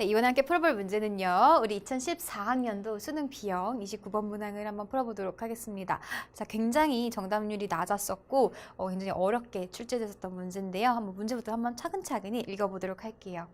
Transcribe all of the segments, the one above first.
네, 이번에 함께 풀어볼 문제는요. 우리 2014학년도 수능 B형 29번 문항을 한번 풀어보도록 하겠습니다. 자, 굉장히 정답률이 낮았었고 어, 굉장히 어렵게 출제됐었던 문제인데요. 한번 문제부터 한번 차근차근히 읽어보도록 할게요.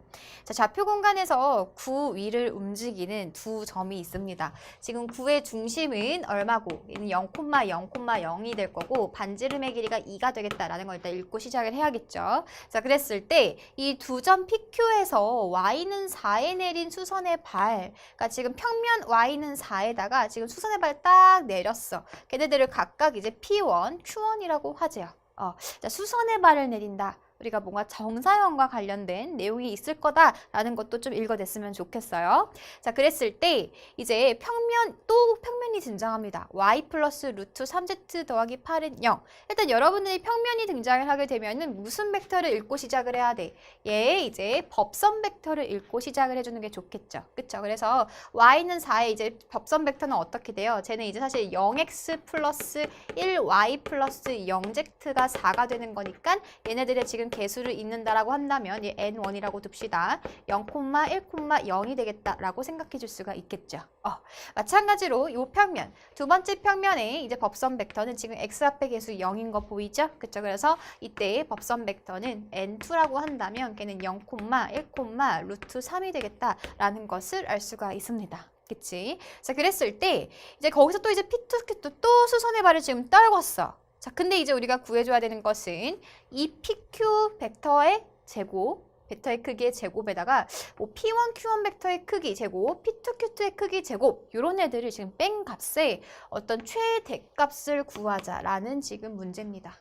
자, 좌표 공간에서 구 위를 움직이는 두 점이 있습니다. 지금 구의 중심은 얼마고? 얘는 0,0,0이 될 거고 반지름의 길이가 2가 되겠다라는 걸 일단 읽고 시작을 해야겠죠. 자, 그랬을 때 이 두 점 PQ에서 y는 4에 내린 수선의 발, 그러니까 지금 평면 y는 4에다가 지금 수선의 발 딱 내렸어. 걔네들을 각각 이제 P1, Q1이라고 하죠. 어, 자, 수선의 발을 내린다. 우리가 뭔가 정사형과 관련된 내용이 있을 거다라는 것도 좀 읽어냈으면 좋겠어요. 자, 그랬을 때 이제 평면 또 평면이 등장합니다. y 플러스 루트 3z 더하기 8은 0. 일단 여러분들이 평면이 등장을 하게 되면은 무슨 벡터를 읽고 시작을 해야 돼? 얘 이제 법선 벡터를 읽고 시작을 해주는 게 좋겠죠. 그쵸? 그래서 y는 4에 이제 법선 벡터는 어떻게 돼요? 쟤는 이제 사실 0x 플러스 1y 플러스 0z가 4가 되는 거니까 얘네들의 지금 개수를 잇는다라고 한다면 얘 n1이라고 둡시다. 0,1,0이 되겠다라고 생각해 줄 수가 있겠죠. 어, 마찬가지로 이 평면, 두 번째 평면에 이제 법선 벡터는 지금 x 앞에 개수 0인 거 보이죠? 그쵸? 그래서 이때 법선 벡터는 n2라고 한다면 걔는 0,1, 루트 3이 되겠다라는 것을 알 수가 있습니다. 그치? 자, 그랬을 때 이제 거기서 또 이제 P2, 또 수선의 발을 지금 떨궜어. 자, 근데 이제 우리가 구해줘야 되는 것은 이 PQ 벡터의 제곱, 벡터의 크기의 제곱에다가 뭐 P1, Q1 벡터의 크기 제곱, P2, Q2의 크기 제곱 이런 애들을 지금 뺀 값에 어떤 최대값을 구하자라는 지금 문제입니다.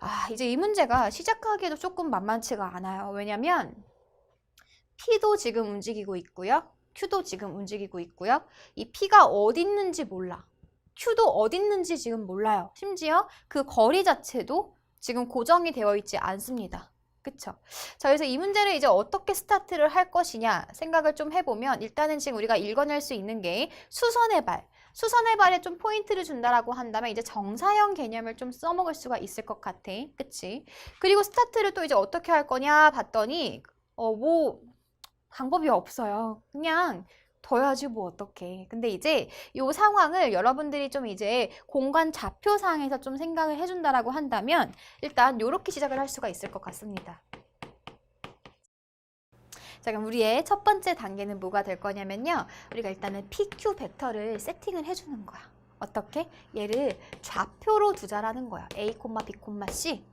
아, 이제 이 문제가 시작하기에도 조금 만만치가 않아요. 왜냐면 P도 지금 움직이고 있고요. Q도 지금 움직이고 있고요. 이 P가 어디 있는지 몰라. Q도 어디 있는지 지금 몰라요. 심지어 그 거리 자체도 지금 고정이 되어 있지 않습니다. 그쵸? 자, 그래서 이 문제를 이제 어떻게 스타트를 할 것이냐 생각을 좀 해보면 일단은 지금 우리가 읽어낼 수 있는 게 수선의 발. 수선의 발에 좀 포인트를 준다라고 한다면 이제 정사형 개념을 좀 써먹을 수가 있을 것 같아. 그치? 그리고 스타트를 또 이제 어떻게 할 거냐 봤더니 어, 뭐 방법이 없어요. 그냥 둬야지 뭐 어떡해. 근데 이제 이 상황을 여러분들이 좀 이제 공간 좌표상에서 좀 생각을 해준다라고 한다면 일단 이렇게 시작을 할 수가 있을 것 같습니다. 자, 그럼 우리의 첫 번째 단계는 뭐가 될 거냐면요. 우리가 일단은 PQ 벡터를 세팅을 해주는 거야. 어떻게? 얘를 좌표로 두자라는 거야. A, B, C.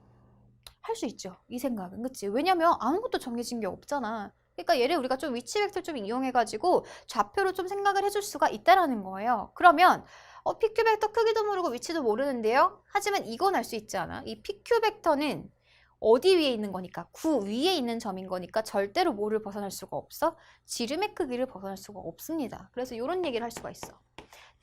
할 수 있죠. 이 생각은. 그치? 왜냐면 아무것도 정해진 게 없잖아. 그러니까 얘를 우리가 좀 위치 벡터 좀 이용해가지고 좌표로 좀 생각을 해줄 수가 있다라는 거예요. 그러면 어, PQ 벡터 크기도 모르고 위치도 모르는데요. 하지만 이건 알 수 있지 않아? 이 PQ 벡터는 어디 위에 있는 거니까 구 위에 있는 점인 거니까 절대로 뭐를 벗어날 수가 없어? 지름의 크기를 벗어날 수가 없습니다. 그래서 이런 얘기를 할 수가 있어.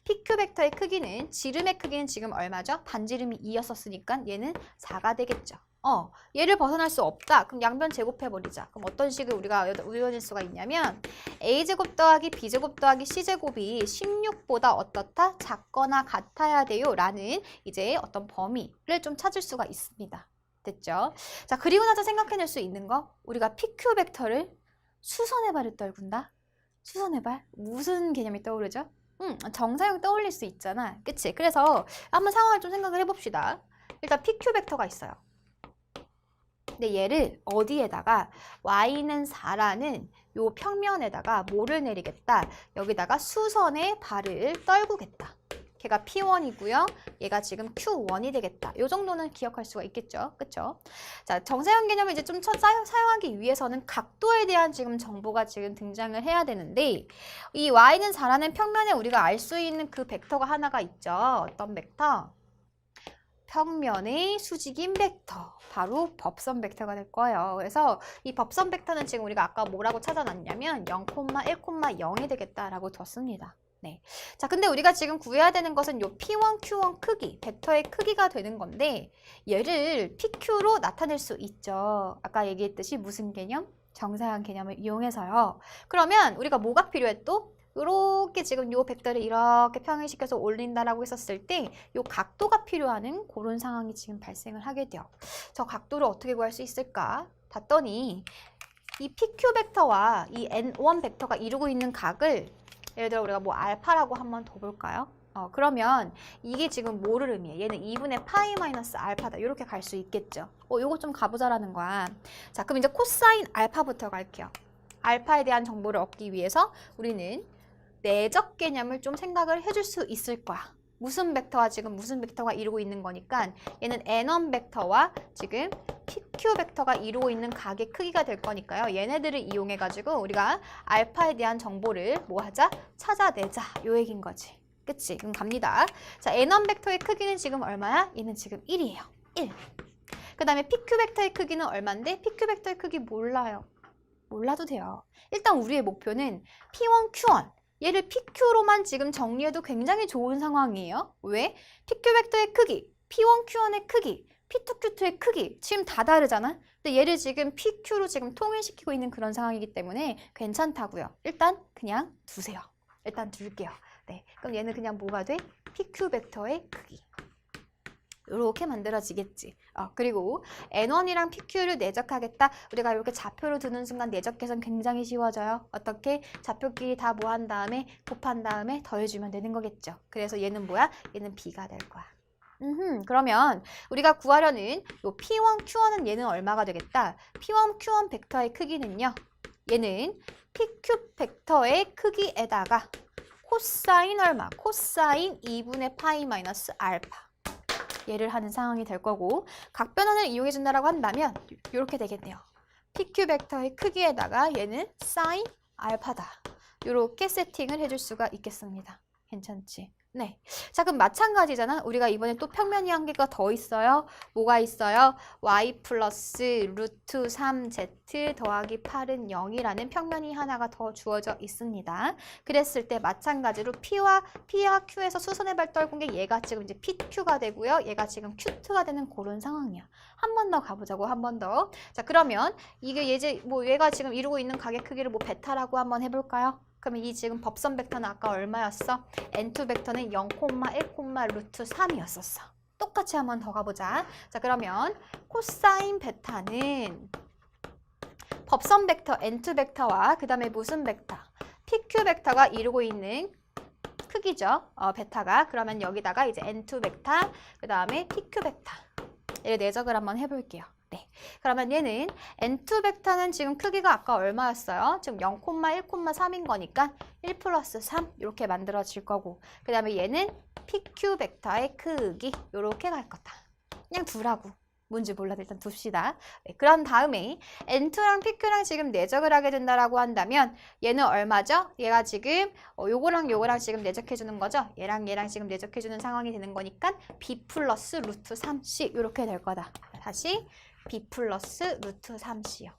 PQ 벡터의 크기는 지름의 크기는 지금 얼마죠? 반지름이 2였었으니까 얘는 4가 되겠죠. 어, 얘를 벗어날 수 없다. 그럼 양변 제곱해버리자. 그럼 어떤 식을 우리가 우려낼 수가 있냐면 a제곱 더하기 b제곱 더하기 c제곱이 16보다 어떻다? 작거나 같아야 돼요. 라는 이제 어떤 범위를 좀 찾을 수가 있습니다. 됐죠? 자, 그리고 나서 생각해낼 수 있는 거 우리가 PQ 벡터를 수선의 발을 떨군다? 수선의 발? 무슨 개념이 떠오르죠? 음, 정사형 떠올릴 수 있잖아. 그치? 그래서 한번 상황을 좀 생각을 해봅시다. 일단 PQ 벡터가 있어요. 근데 얘를 어디에다가 y는 4라는 요 평면에다가 뭐를 내리겠다. 여기다가 수선의 발을 떨구겠다. 걔가 P1이고요. 얘가 지금 Q1이 되겠다. 요 정도는 기억할 수가 있겠죠. 그쵸? 자, 정사형 개념을 이제 좀 사용, 사용하기 위해서는 각도에 대한 지금 정보가 지금 등장을 해야 되는데 이 y는 4라는 평면에 우리가 알 수 있는 그 벡터가 하나가 있죠. 어떤 벡터? 평면의 수직인 벡터 바로 법선 벡터가 될 거예요. 그래서 이 법선 벡터는 지금 우리가 아까 뭐라고 찾아놨냐면 0,1,0이 되겠다라고 뒀습니다. 네. 자, 근데 우리가 지금 구해야 되는 것은 요 P1, Q1 크기, 벡터의 크기가 되는 건데 얘를 PQ로 나타낼 수 있죠. 아까 얘기했듯이 무슨 개념? 정사형 개념을 이용해서요. 그러면 우리가 뭐가 필요해 또? 이렇게 지금 요 벡터를 이렇게 평행시켜서 올린다라고 했었을 때 요 각도가 필요하는 그런 상황이 지금 발생을 하게 돼요. 저 각도를 어떻게 구할 수 있을까? 봤더니 이 PQ 벡터와 이 N1 벡터가 이루고 있는 각을 예를 들어 우리가 뭐 알파라고 한번 더 볼까요? 어, 그러면 이게 지금 뭐를 의미해? 얘는 2분의 파이 마이너스 알파다. 이렇게 갈 수 있겠죠. 어, 요거 좀 가보자라는 거야. 자, 그럼 이제 코사인 알파부터 갈게요. 알파에 대한 정보를 얻기 위해서 우리는 내적 개념을 좀 생각을 해줄 수 있을 거야. 무슨 벡터와 지금 무슨 벡터가 이루고 있는 거니까 얘는 n1 벡터와 지금 pq 벡터가 이루고 있는 각의 크기가 될 거니까요. 얘네들을 이용해 가지고 우리가 알파에 대한 정보를 뭐 하자? 찾아내자. 요 얘기인 거지. 그치? 그럼 갑니다. 자, n1 벡터의 크기는 지금 얼마야? 얘는 지금 1이에요. 1. 그 다음에 pq 벡터의 크기는 얼마인데? pq 벡터의 크기 몰라요. 몰라도 돼요. 일단 우리의 목표는 p1, q1. 얘를 PQ로만 지금 정리해도 굉장히 좋은 상황이에요. 왜? PQ 벡터의 크기, P1, Q1의 크기, P2, Q2의 크기 지금 다 다르잖아. 근데 얘를 지금 PQ로 지금 통일시키고 있는 그런 상황이기 때문에 괜찮다고요. 일단 그냥 두세요. 일단 둘게요. 네, 그럼 얘는 그냥 뭐가 돼? PQ 벡터의 크기. 이렇게 만들어지겠지. 어, 그리고 N1이랑 PQ를 내적하겠다. 우리가 이렇게 좌표로 두는 순간 내적 계산 굉장히 쉬워져요. 어떻게? 좌표끼리 다 뭐 한 다음에 곱한 다음에 더해주면 되는 거겠죠. 그래서 얘는 뭐야? 얘는 B가 될 거야. 음흠, 그러면 우리가 구하려는 요 P1, Q1은 얘는 얼마가 되겠다? P1, Q1 벡터의 크기는요. 얘는 PQ 벡터의 크기에다가 코사인 얼마? 코사인 2분의 파이 마이너스 알파. 얘를 하는 상황이 될 거고 각 변환을 이용해 준다라고 한다면 이렇게 되겠네요. PQ 벡터의 크기에다가 얘는 사인 알파다. 이렇게 세팅을 해줄 수가 있겠습니다. 괜찮지? 네. 자, 그럼 마찬가지잖아. 우리가 이번에 또 평면이 한 개가 더 있어요. 뭐가 있어요? y 플러스 루트 3z 더하기 8은 0이라는 평면이 하나가 더 주어져 있습니다. 그랬을 때 마찬가지로 P와 P와 Q에서 수선의 발 떨군 게 얘가 지금 이제 PQ가 되고요. 얘가 지금 Q2가 되는 그런 상황이야. 한 번 더 가보자고, 한 번 더. 자, 그러면 이게 이제 뭐 얘가 지금 이루고 있는 가의 크기를 뭐 베타라고 한번 해볼까요? 그러면 이 지금 법선 벡터는 아까 얼마였어? n2 벡터는 0,1, 루트 3이었었어. 똑같이 한번 더 가보자. 자, 그러면 코사인 베타는 법선 벡터 n2 벡터와 그 다음에 무슨 벡터? pq 벡터가 이루고 있는 크기죠. 어, 베타가. 그러면 여기다가 이제 n2 벡터, 그 다음에 pq 벡터. 얘를 내적을 한번 해볼게요. 네. 그러면 얘는 n2 벡터는 지금 크기가 아까 얼마였어요? 지금 0,1,3인 거니까 1 플러스 3 이렇게 만들어질 거고 그 다음에 얘는 pq 벡터의 크기 이렇게 갈 거다. 그냥 두라고. 뭔지 몰라도 일단 둡시다. 네, 그런 다음에 N2랑 PQ랑 지금 내적을 하게 된다라고 한다면 얘는 얼마죠? 얘가 지금 어, 요거랑 요거랑 지금 내적해 주는 거죠? 얘랑 얘랑 지금 내적해 주는 상황이 되는 거니까 B 플러스 루트 3C 이렇게 될 거다. 다시 B 플러스 루트 3C요.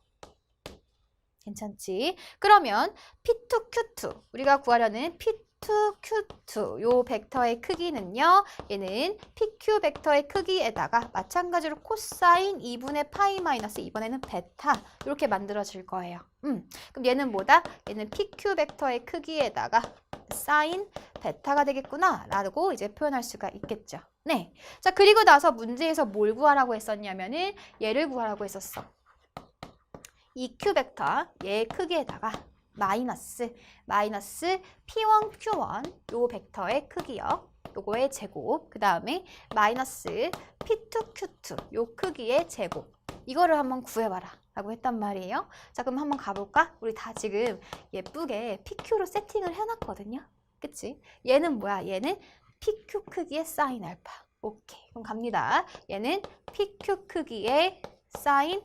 괜찮지? 그러면 P2, Q2 우리가 구하려는 P2, Q2 요 벡터의 크기는요. 얘는 PQ 벡터의 크기에다가 마찬가지로 코사인 2분의 파이 마이너스 이번에는 베타 이렇게 만들어질 거예요. 음, 그럼 얘는 뭐다? 얘는 PQ 벡터의 크기에다가 사인 베타가 되겠구나 라고 이제 표현할 수가 있겠죠. 네. 자, 그리고 나서 문제에서 뭘 구하라고 했었냐면은 얘를 구하라고 했었어. 이 q 벡터 얘의 크기에다가 마이너스 마이너스 p1 q1 요 벡터의 크기요. 요거의 제곱 그 다음에 마이너스 p2 q2 요 크기의 제곱 이거를 한번 구해봐라 라고 했단 말이에요. 자 그럼 한번 가볼까? 우리 다 지금 예쁘게 PQ로 세팅을 해놨거든요. 그치? 얘는 뭐야? 얘는 PQ 크기의 사인 알파. 오케이. 그럼 갑니다. 얘는 PQ 크기의 사인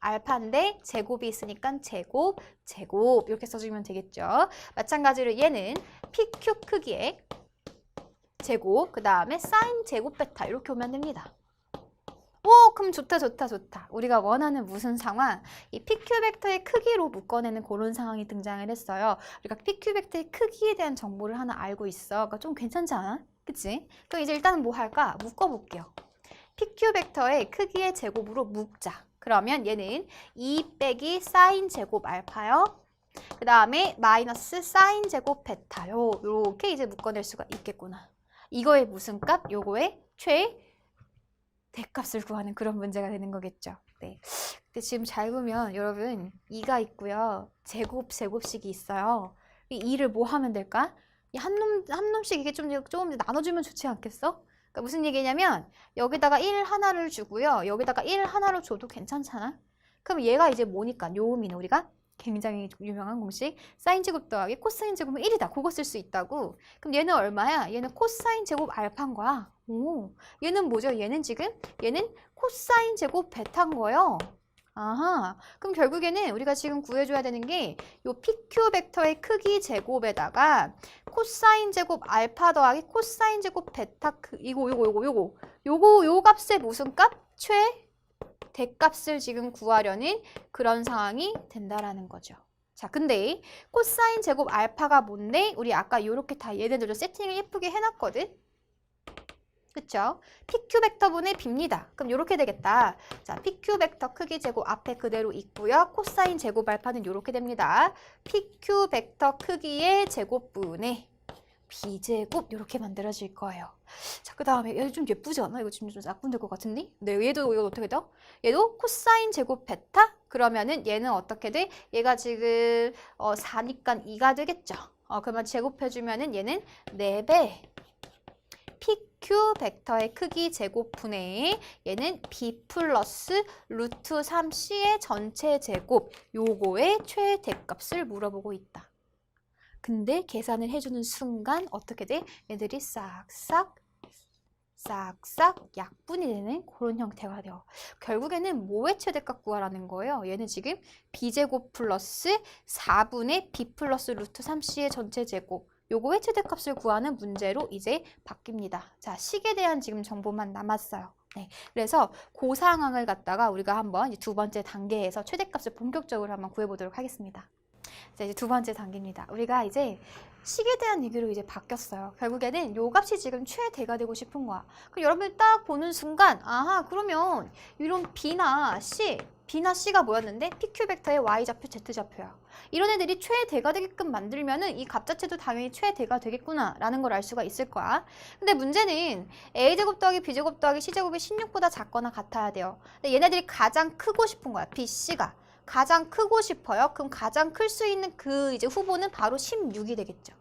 알파인데 제곱이 있으니까 제곱, 제곱 이렇게 써주면 되겠죠. 마찬가지로 얘는 PQ 크기의 제곱, 그 다음에 사인 제곱 베타 이렇게 오면 됩니다. 오, 그럼 좋다, 좋다, 좋다. 우리가 원하는 무슨 상황? 이 PQ 벡터의 크기로 묶어내는 그런 상황이 등장을 했어요. 우리가 PQ 벡터의 크기에 대한 정보를 하나 알고 있어. 그러니까 좀 괜찮지 않아? 그치? 그럼 이제 일단은 뭐 할까? 묶어볼게요. PQ 벡터의 크기의 제곱으로 묶자. 그러면 얘는 2 빼기 사인 제곱 알파요. 그 다음에 마이너스 사인 제곱 베타요. 이렇게 이제 묶어낼 수가 있겠구나. 이거의 무슨 값? 요거의 최 대값을 구하는 그런 문제가 되는 거겠죠. 네. 네. 근데 지금 잘 보면 여러분 2가 있고요. 제곱 제곱식이 있어요. 이 2를 뭐 하면 될까? 이한놈 한 놈씩 이게 좀 조금 나눠주면 좋지 않겠어? 그러니까 무슨 얘기냐면 여기다가 1 하나를 주고요. 여기다가 1 하나를 줘도 괜찮잖아. 그럼 얘가 이제 뭐니까 요음이는 우리가 굉장히 유명한 공식 사인 제곱 더하기 코사인 제곱은 1이다. 그거 쓸 수 있다고. 그럼 얘는 얼마야? 얘는 코사인 제곱 알파인 거야. 오. 얘는 뭐죠? 얘는 지금 얘는 코사인 제곱 베타인 거예요. 아하. 그럼 결국에는 우리가 지금 구해줘야 되는 게 요 PQ 벡터의 크기 제곱에다가 코사인 제곱 알파 더하기 코사인 제곱 베타 크 이거 요거 요거 요거 요거 요 값의 무슨 값? 최 대값을 지금 구하려는 그런 상황이 된다라는 거죠. 자, 근데 코사인 제곱 알파가 뭔데? 우리 아까 요렇게 다 얘네들도 세팅을 예쁘게 해놨거든? 그쵸? PQ 벡터분의 B입니다. 그럼 요렇게 되겠다. 자, PQ 벡터 크기 제곱 앞에 그대로 있고요. 코사인 제곱 알파는 요렇게 됩니다. PQ 벡터 크기의 제곱분의 B제곱 요렇게 만들어질 거예요. 자, 그 다음에 얘 좀 예쁘지 않아? 이거 지금 좀 약분 될 것 같은데? 네, 얘도 이거 어떻게 돼? 얘도 코사인 제곱 베타? 그러면은 얘는 어떻게 돼? 얘가 지금 어, 4니까 2가 되겠죠? 어, 그러면 제곱해주면은 얘는 4배 PQ 벡터의 크기 제곱분의 얘는 B 플러스 루트 3C의 전체 제곱 요거의 최대값을 물어보고 있다. 근데 계산을 해주는 순간 어떻게 돼? 얘들이 싹싹 싹싹 약분이 되는 그런 형태가 돼요. 결국에는 뭐의 최대값 구하라는 거예요. 얘는 지금 b제곱 플러스 4분의 b 플러스 루트 3c의 전체 제곱 요거의 최대값을 구하는 문제로 이제 바뀝니다. 자, 식에 대한 지금 정보만 남았어요. 네, 그래서 그 상황을 갖다가 우리가 한번 두 번째 단계에서 최대값을 본격적으로 한번 구해보도록 하겠습니다. 자, 이제 두 번째 단계입니다. 우리가 이제 식에 대한 얘기로 이제 바뀌었어요. 결국에는 요 값이 지금 최대가 되고 싶은 거야. 그럼 여러분이 딱 보는 순간, 아하, 그러면 이런 B나 C, B나 C가 뭐였는데 PQ 벡터의 Y좌표, Z좌표야. 이런 애들이 최대가 되게끔 만들면 은 이 값 자체도 당연히 최대가 되겠구나 라는 걸 알 수가 있을 거야. 근데 문제는 A제곱 더하기 B제곱 더하기 C제곱이 16보다 작거나 같아야 돼요. 근데 얘네들이 가장 크고 싶은 거야. B, C가. 가장 크고 싶어요. 그럼 가장 클 수 있는 그 이제 후보는 바로 16이 되겠죠.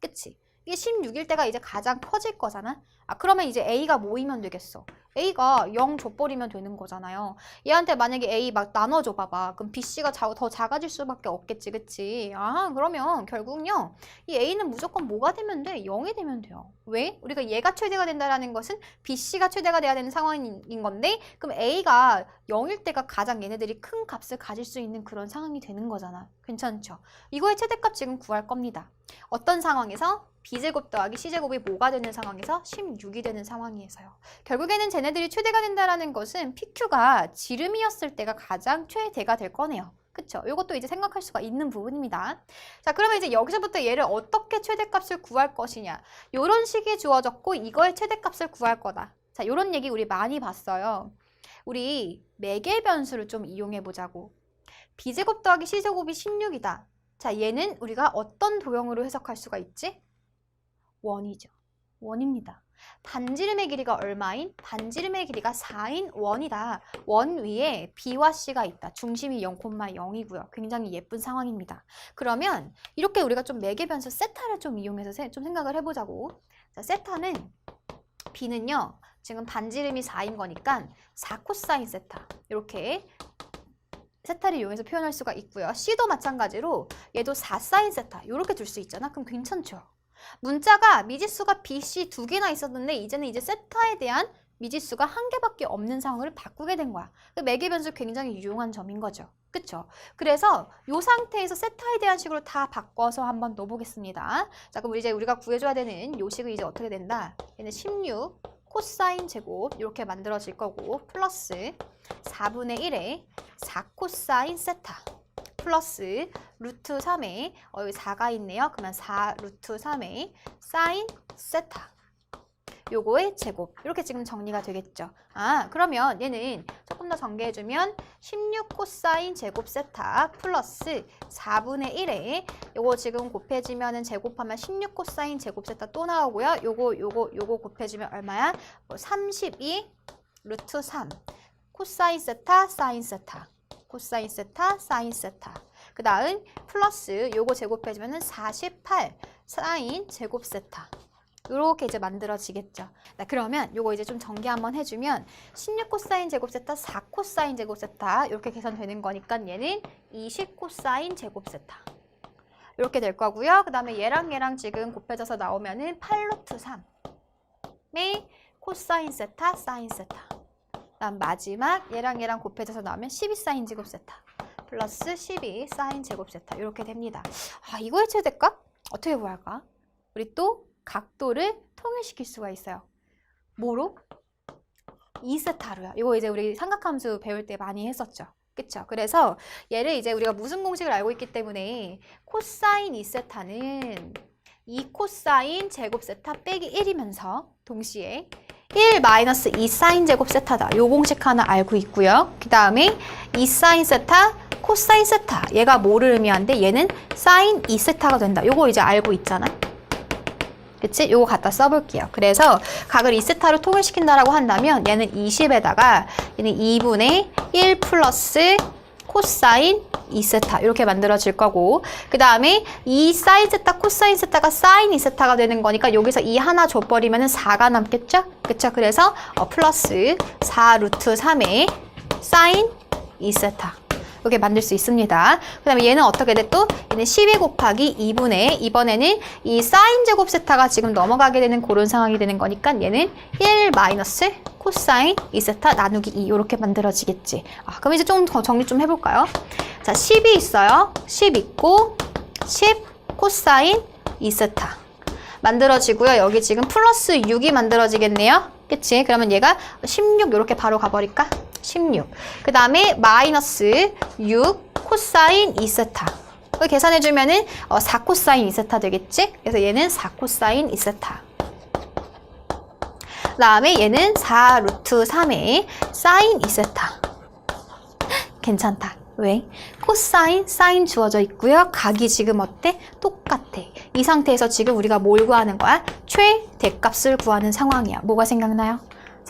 그치? 이게 16일 때가 이제 가장 커질 거잖아. 아, 그러면 이제 A가 모이면 되겠어. A가 0 줘버리면 되는 거잖아요. 얘한테 만약에 A 막 나눠줘 봐봐. 그럼 BC가 자, 더 작아질 수밖에 없겠지, 그치? 아, 그러면 결국은요. 이 A는 무조건 뭐가 되면 돼? 0이 되면 돼요. 왜? 우리가 얘가 최대가 된다라는 것은 BC가 최대가 돼야 되는 상황인 건데 그럼 A가 0일 때가 가장 얘네들이 큰 값을 가질 수 있는 그런 상황이 되는 거잖아. 괜찮죠? 이거의 최대값 지금 구할 겁니다. 어떤 상황에서 B제곱 더하기 C제곱이 뭐가 되는 상황에서 16이 되는 상황이어서요. 결국에는 쟤네들이 최대가 된다라는 것은 PQ가 지름이었을 때가 가장 최대가 될 거네요. 그쵸? 이것도 이제 생각할 수가 있는 부분입니다. 자, 그러면 이제 여기서부터 얘를 어떻게 최대값을 구할 것이냐. 요런 식이 주어졌고 이거의 최대값을 구할 거다. 자, 요런 얘기 우리 많이 봤어요. 우리 매개 변수를 좀 이용해 보자고. B제곱 더하기 C제곱이 16이다. 자, 얘는 우리가 어떤 도형으로 해석할 수가 있지? 원이죠. 원입니다. 반지름의 길이가 얼마인? 반지름의 길이가 4인 원이다. 원 위에 B와 C가 있다. 중심이 0,0이고요. 굉장히 예쁜 상황입니다. 그러면 이렇게 우리가 좀 매개 변수 세타를 좀 이용해서 세- 좀 생각을 해보자고. 자, 세타는 B는요. 지금 반지름이 4인 거니까 4 코사인 세타. 이렇게 세타를 이용해서 표현할 수가 있고요. C도 마찬가지로 얘도 4사인 세타. 이렇게 둘수 있잖아. 그럼 괜찮죠? 문자가 미지수가 B, C 두 개나 있었는데 이제는 이제 세타에 대한 미지수가 한 개밖에 없는 상황을 바꾸게 된 거야. 그 매개 변수 굉장히 유용한 점인 거죠. 그쵸? 그래서 이 상태에서 세타에 대한 식으로 다 바꿔서 한번 넣어보겠습니다. 자, 그럼 이제 우리가 구해줘야 되는 요 식은 이제 어떻게 된다? 얘는 16 코사인 제곱 이렇게 만들어질 거고 플러스 4분의 1에 4코사인 세타 플러스 루트 3에 어, 여기 4가 있네요. 그러면 4 루트 3에 사인 세타 요거의 제곱 이렇게 지금 정리가 되겠죠. 아 그러면 얘는 조금 더 전개해주면 16 코사인 제곱 세타 플러스 4분의 1에 요거 지금 곱해지면은 제곱하면 16 코사인 제곱 세타 또 나오고요. 요거 요거 요거 곱해주면 얼마야? 뭐32 루트 3 코사인 세타, 사인 세타. 코사인 세타, 사인 세타. 그 다음 플러스 요거 제곱해주면 은 48 사인 제곱 세타. 이렇게 이제 만들어지겠죠. 자, 그러면 요거 이제 좀 전개 한번 해주면 16 코사인 제곱 세타, 4 코사인 제곱 세타 이렇게 계산되는 거니까 얘는 20 코사인 제곱 세타. 이렇게 될 거고요. 그 다음에 얘랑 얘랑 지금 곱해져서 나오면은 8루트 3의 코사인 세타, 사인 세타. 그다음 마지막 얘랑 얘랑 곱해져서 나오면 12 사인 제곱 세타 플러스 12 사인 제곱 세타 이렇게 됩니다. 아 이거의 최대값 어떻게 구할까? 우리 또 각도를 통일시킬 수가 있어요. 뭐로? 2세타로요. 이거 이제 우리 삼각함수 배울 때 많이 했었죠. 그쵸? 그래서 얘를 이제 우리가 무슨 공식을 알고 있기 때문에 코사인 2세타는 2 코사인 제곱 세타 빼기 1이면서 동시에 1 마이너스 2 사인 제곱 세타다. 요 공식 하나 알고 있고요. 그 다음에 2 사인 세타, 코사인 세타. 얘가 뭐를 의미하는데 얘는 사인 2 세타가 된다. 요거 이제 알고 있잖아. 그치? 요거 갖다 써볼게요. 그래서 각을 2세타로 통일시킨다라고 한다면 얘는 20에다가 얘는 2분의 1 플러스 코사인 2세타 이렇게 만들어질 거고 그 다음에 2 사인 세타 코사인 세타가 사인 2세타가 되는 거니까 여기서 2 하나 줘버리면 4가 남겠죠? 그쵸? 그래서 어, 플러스 4 루트 3의 사인 2세타 이렇게 만들 수 있습니다. 그 다음에 얘는 어떻게 돼 또? 얘는 12 곱하기 2분의 이번에는 이 사인 제곱 세타가 지금 넘어가게 되는 그런 상황이 되는 거니까 얘는 1 마이너스 코사인 2세타 나누기 2 이렇게 만들어지겠지. 아, 그럼 이제 좀 더 정리 좀 해볼까요? 자, 10이 있어요. 10 있고 10 코사인 2세타 만들어지고요. 여기 지금 플러스 6이 만들어지겠네요. 그치? 그러면 얘가 16 이렇게 바로 가버릴까? 16. 그 다음에 마이너스 6 코사인 2세타. 이거 계산해주면은 어, 4 코사인 2세타 되겠지? 그래서 얘는 4 코사인 2세타. 그 다음에 얘는 4 루트 3의 사인 2세타. 괜찮다. 왜? 코사인, 사인 주어져 있고요. 각이 지금 어때? 똑같아. 이 상태에서 지금 우리가 뭘 구하는 거야? 최대값을 구하는 상황이야. 뭐가 생각나요?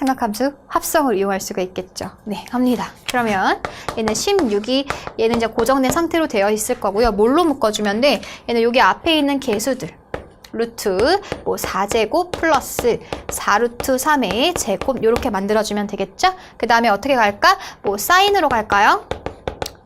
삼각함수 합성을 이용할 수가 있겠죠. 네, 합니다. 그러면 얘는 16이 얘는 이제 고정된 상태로 되어 있을 거고요. 뭘로 묶어주면 돼? 얘는 여기 앞에 있는 개수들. 루트 뭐 4제곱 플러스 4루트 3의 제곱 이렇게 만들어주면 되겠죠? 그 다음에 어떻게 갈까? 뭐 사인으로 갈까요?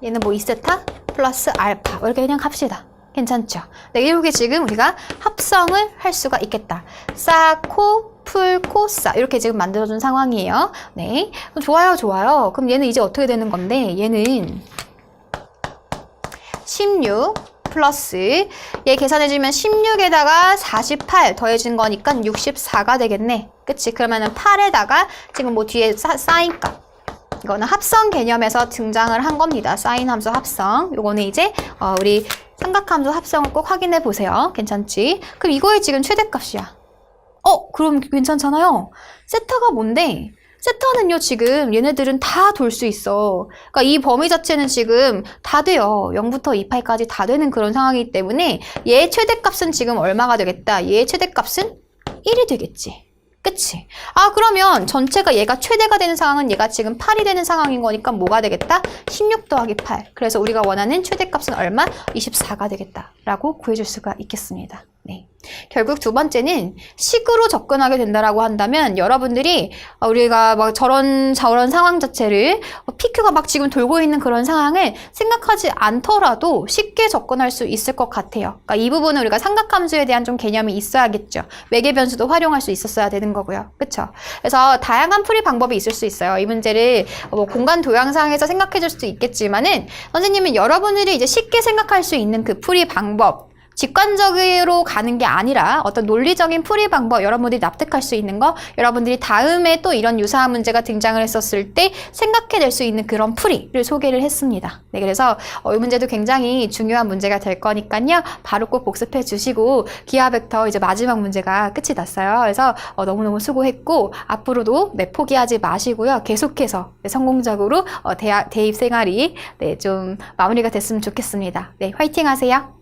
얘는 뭐 2세타 플러스 알파 이렇게 그냥 합시다. 괜찮죠? 네, 이렇게 지금 우리가 합성을 할 수가 있겠다. 사코 풀, 코, 싸 이렇게 지금 만들어준 상황이에요. 네, 그럼 좋아요, 좋아요. 그럼 얘는 이제 어떻게 되는 건데 얘는 16 플러스 얘 계산해주면 16에다가 48 더해준 거니까 64가 되겠네. 그치? 그러면은 8에다가 지금 뭐 뒤에 사, 사인값 이거는 합성 개념에서 등장을 한 겁니다. 사인 함수 합성. 요거는 이제 어, 우리 삼각함수 합성을 꼭 확인해 보세요. 괜찮지? 그럼 이거의 지금 최대값이야. 어, 그럼 괜찮잖아요. 세타가 뭔데? 세타는요, 지금 얘네들은 다 돌 수 있어. 그러니까 이 범위 자체는 지금 다 돼요. 0부터 2파이까지 다 되는 그런 상황이기 때문에 얘 최대값은 지금 얼마가 되겠다? 얘 최대값은 1이 되겠지. 그치? 아, 그러면 전체가 얘가 최대가 되는 상황은 얘가 지금 8이 되는 상황인 거니까 뭐가 되겠다? 16 더하기 8. 그래서 우리가 원하는 최대값은 얼마? 24가 되겠다. 라고 구해줄 수가 있겠습니다. 네. 결국 두 번째는 식으로 접근하게 된다라고 한다면 여러분들이 우리가 막 저런 저런 상황 자체를 PQ가 막 지금 돌고 있는 그런 상황을 생각하지 않더라도 쉽게 접근할 수 있을 것 같아요. 그러니까 이 부분은 우리가 삼각함수에 대한 좀 개념이 있어야겠죠. 매개 변수도 활용할 수 있었어야 되는 거고요. 그렇죠? 그래서 다양한 풀이 방법이 있을 수 있어요. 이 문제를 뭐 공간 도형상에서 생각해 줄 수도 있겠지만은 선생님은 여러분들이 이제 쉽게 생각할 수 있는 그 풀이 방법 직관적으로 가는 게 아니라 어떤 논리적인 풀이 방법 여러분들이 납득할 수 있는 거 여러분들이 다음에 또 이런 유사한 문제가 등장을 했었을 때 생각해낼 수 있는 그런 풀이를 소개를 했습니다. 네, 그래서 어, 이 문제도 굉장히 중요한 문제가 될 거니까요. 바로 꼭 복습해 주시고 기하 벡터 이제 마지막 문제가 끝이 났어요. 그래서 어, 너무너무 수고했고 앞으로도 네, 포기하지 마시고요. 계속해서 네, 성공적으로 어, 대입 생활이 네, 좀 마무리가 됐으면 좋겠습니다. 네, 화이팅 하세요.